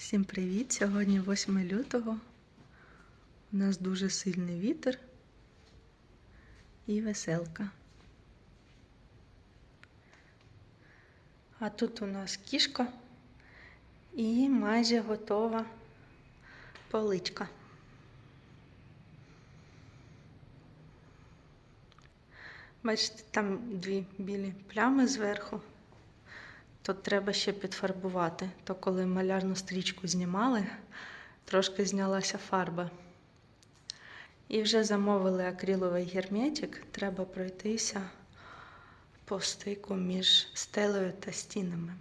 Всім привіт! Сьогодні 8 лютого. У нас дуже сильний вітер і веселка. А тут у нас кішка і майже готова поличка. Бачите, там дві білі плями зверху. Тут треба ще підфарбувати. То коли малярну стрічку знімали, трошки знялася фарба. І вже замовили акриловий герметик. Треба пройтися по стику між стелею та стінами.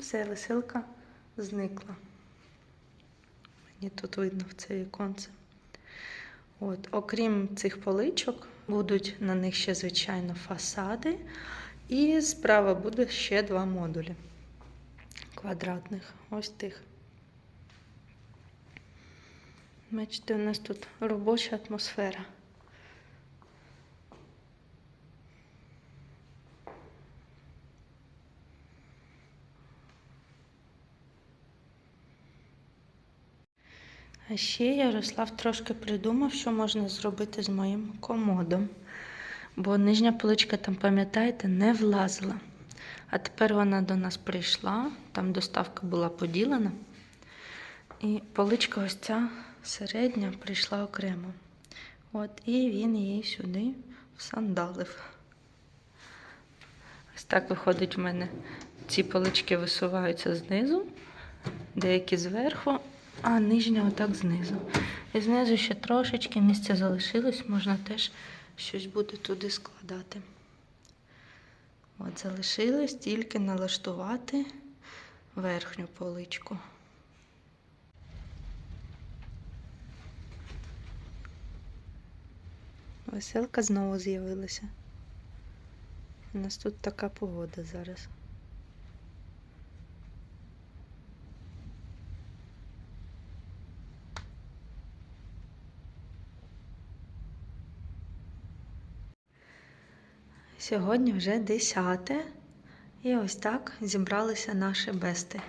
Все, веселка зникла. Мені тут видно в це віконце. От, окрім цих поличок, будуть на них ще, звичайно, фасади. І справа буде ще два модулі квадратних. Ось тих. Бачите, у нас тут робоча атмосфера. А ще Ярослав трошки придумав, що можна зробити з моїм комодом. Бо нижня поличка там, пам'ятаєте, не влазила. А тепер вона до нас прийшла, там доставка була поділена. І поличка ось ця середня прийшла окремо. От, і він її сюди всандалив. Ось так виходить в мене. Ці полички висуваються знизу, деякі зверху, а нижня отак знизу. І знизу ще трошечки місця залишилось, можна теж щось буде туди складати. От залишилось тільки налаштувати верхню поличку. Веселка знову з'явилася. У нас тут така погода зараз. Сьогодні вже 10 і ось так зібралися наші бести.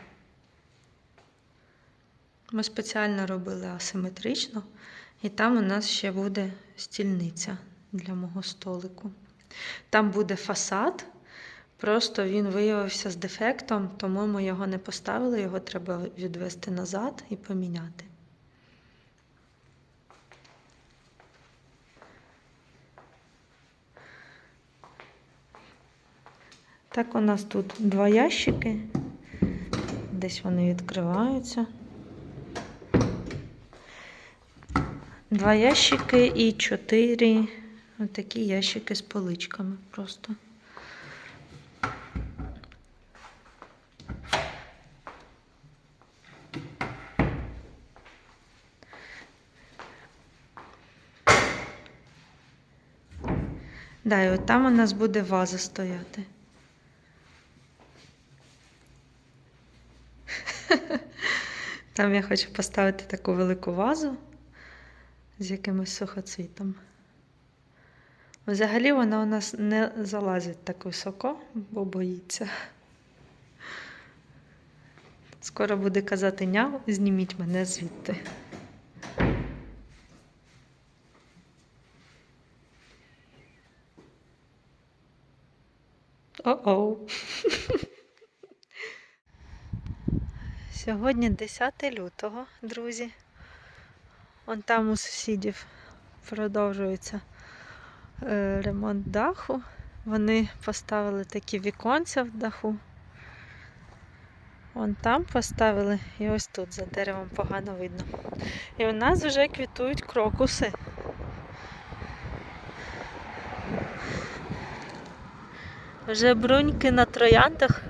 Ми спеціально робили асиметрично, і там у нас ще буде стільниця для мого столику. Там буде фасад, просто він виявився з дефектом, тому ми його не поставили, його треба відвести назад і поміняти. Так, у нас тут два ящики. Десь вони відкриваються. Два ящики і чотири отакі ящики з поличками просто. Да, і от там у нас буде ваза стояти. Там я хочу поставити таку велику вазу з якимось сухоцвітом. Взагалі вона у нас не залазить так високо, бо боїться. Скоро буде казати няв, зніміть мене звідти. О-оу. Сьогодні 10 лютого, друзі. Вон там у сусідів продовжується е, ремонт даху. Вони поставили такі віконця в даху. Вон там поставили і ось тут за деревом погано видно. І у нас вже квітують крокуси. Вже бруньки на трояндах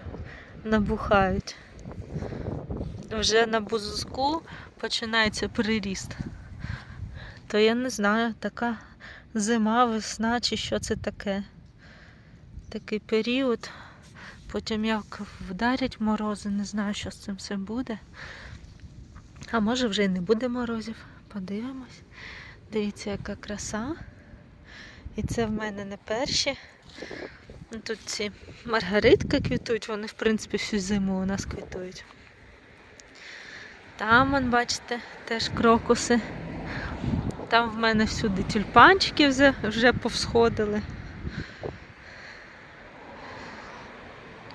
набухають. Вже на бузку починається приріст. То я не знаю, така зима, весна чи що це таке. Такий період. Потім як вдарять морози, не знаю, що з цим все буде. А може вже й не буде морозів. Подивимось. Дивіться, яка краса. І це в мене не перші. Тут ці маргаритки квітують, вони, в принципі, всю зиму у нас квітують. Там, он, бачите, теж крокуси. Там в мене всюди тюльпанчики вже, вже повсходили.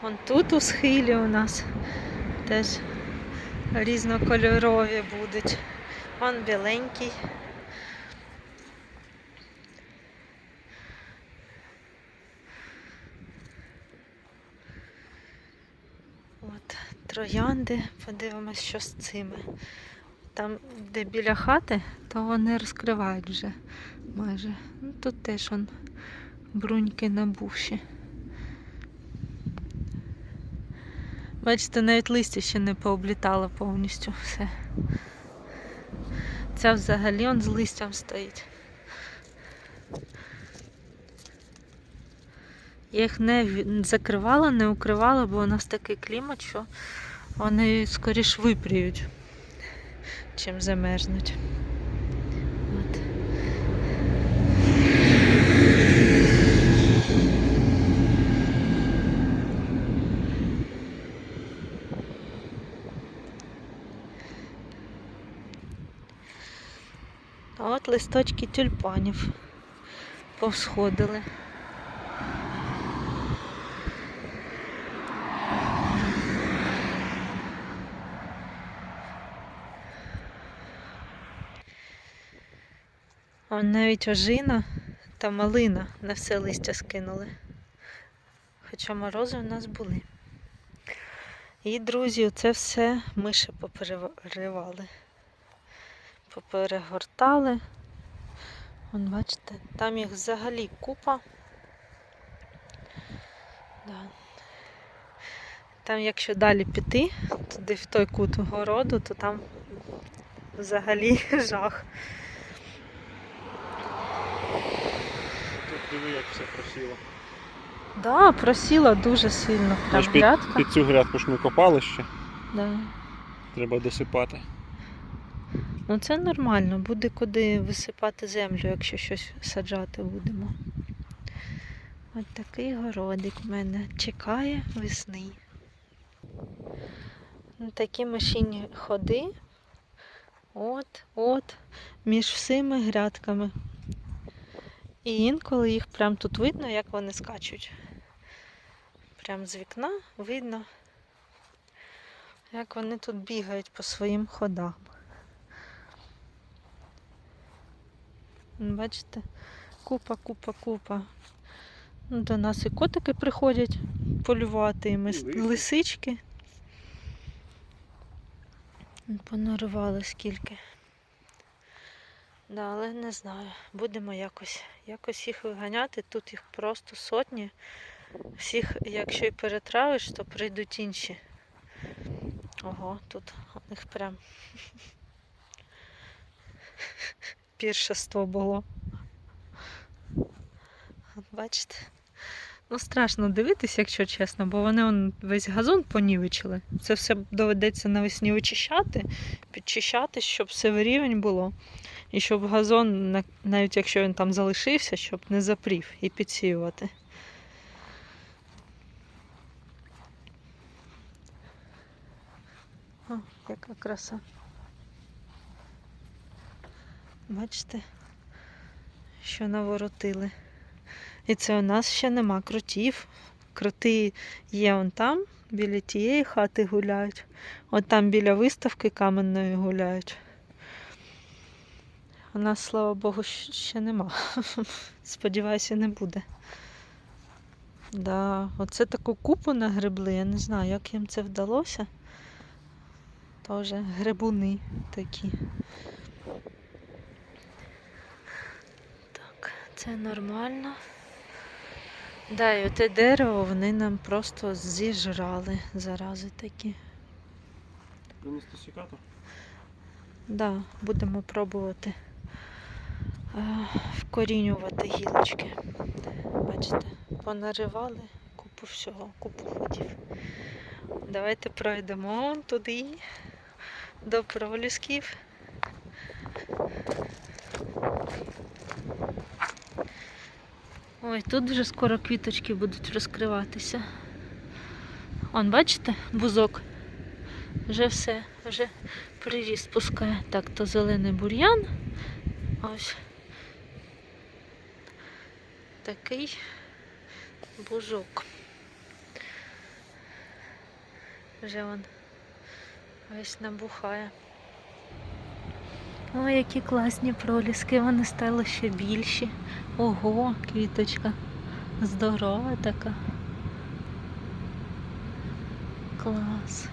Вон тут у схилі у нас теж різнокольорові будуть. Вон біленький. От, троянди, подивимось, що з цими. Там, де біля хати, то вони розкривають вже майже. Ну, тут теж он бруньки набувші. Бачите, навіть листя ще не пооблітало повністю все. Ця взагалі он з листям стоїть. Я їх не закривала, не укривала, бо у нас такий клімат, що вони скоріш випріють, чим замерзнуть. От. А от листочки тюльпанів повсходили. А навіть ожина та малина на все листя скинули. Хоча морози у нас були. І, друзі, це все миші попереривали. Поперегортали. Вон, бачите, там їх взагалі купа. Да. Там, якщо далі піти, туди в той кут городу, то там взагалі жах. Тут диви, як все просіло. Да, просіла дуже сильно. Прям під, грядка. під цю грядку ж ми копали ще, Да. треба досипати. Ну це нормально, буде куди висипати землю, якщо щось саджати будемо. От такий городик в мене чекає весни. Ну, Такі машинні ходи. От, от, між всіми грядками. І інколи їх прям тут видно, як вони скачуть. Прям з вікна видно, як вони тут бігають по своїм ходам. Бачите, купа, купа, купа. Ну, До нас і котики приходять полювати, і ми Лисички. лисички. Понаривали скільки. Да, але не знаю. Будемо якось, якось їх виганяти. Тут їх просто сотні. Всіх, якщо і перетравиш, то прийдуть інші. Ого, тут у них прям піршество було. Бачите? Ну, страшно дивитися, якщо чесно, бо вони он, весь газон понівечили. Це все доведеться навесні вичищати, підчищати, щоб все в рівень було. І щоб газон, навіть якщо він там залишився, щоб не запрів і підсіювати. О, яка краса. Бачите, що наворотили. І це у нас ще нема кротів. Кроти є он там, біля тієї хати гуляють. От там біля виставки каменної гуляють. У нас, слава Богу, ще нема. Сподіваюся, не буде. Да, оце таку купу нагребли, я не знаю, як їм це вдалося. Тоже грибуни такі. Так, це нормально. Да, і оте дерево вони нам просто зіжрали, зарази такі. Принести сікатор? Да, будемо пробувати вкорінювати гілочки. Бачите, понаривали купу всього, купу ходів. Давайте пройдемо туди до пролісків. Ой, тут вже скоро квіточки будуть розкриватися. Он, бачите, бузок Вже все, вже приріст пускає. Так, то зелений бур'ян. Ось такий бужок. Вже он весь набухає. Ой, які класні проліски, вони стали ще більші. Ого, квіточка. Здорова така. Клас.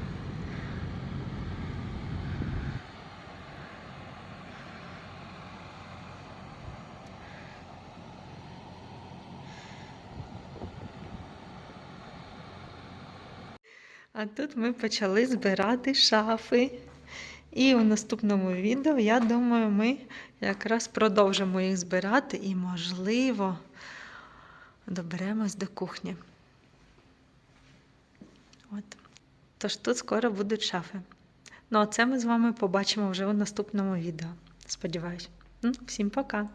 А тут ми почали збирати шафи. І у наступному відео, я думаю, ми якраз продовжимо їх збирати і, можливо, доберемось до кухні. От. Тож тут скоро будуть шафи. Ну, а це ми з вами побачимо вже у наступному відео. Сподіваюсь. Всім пока!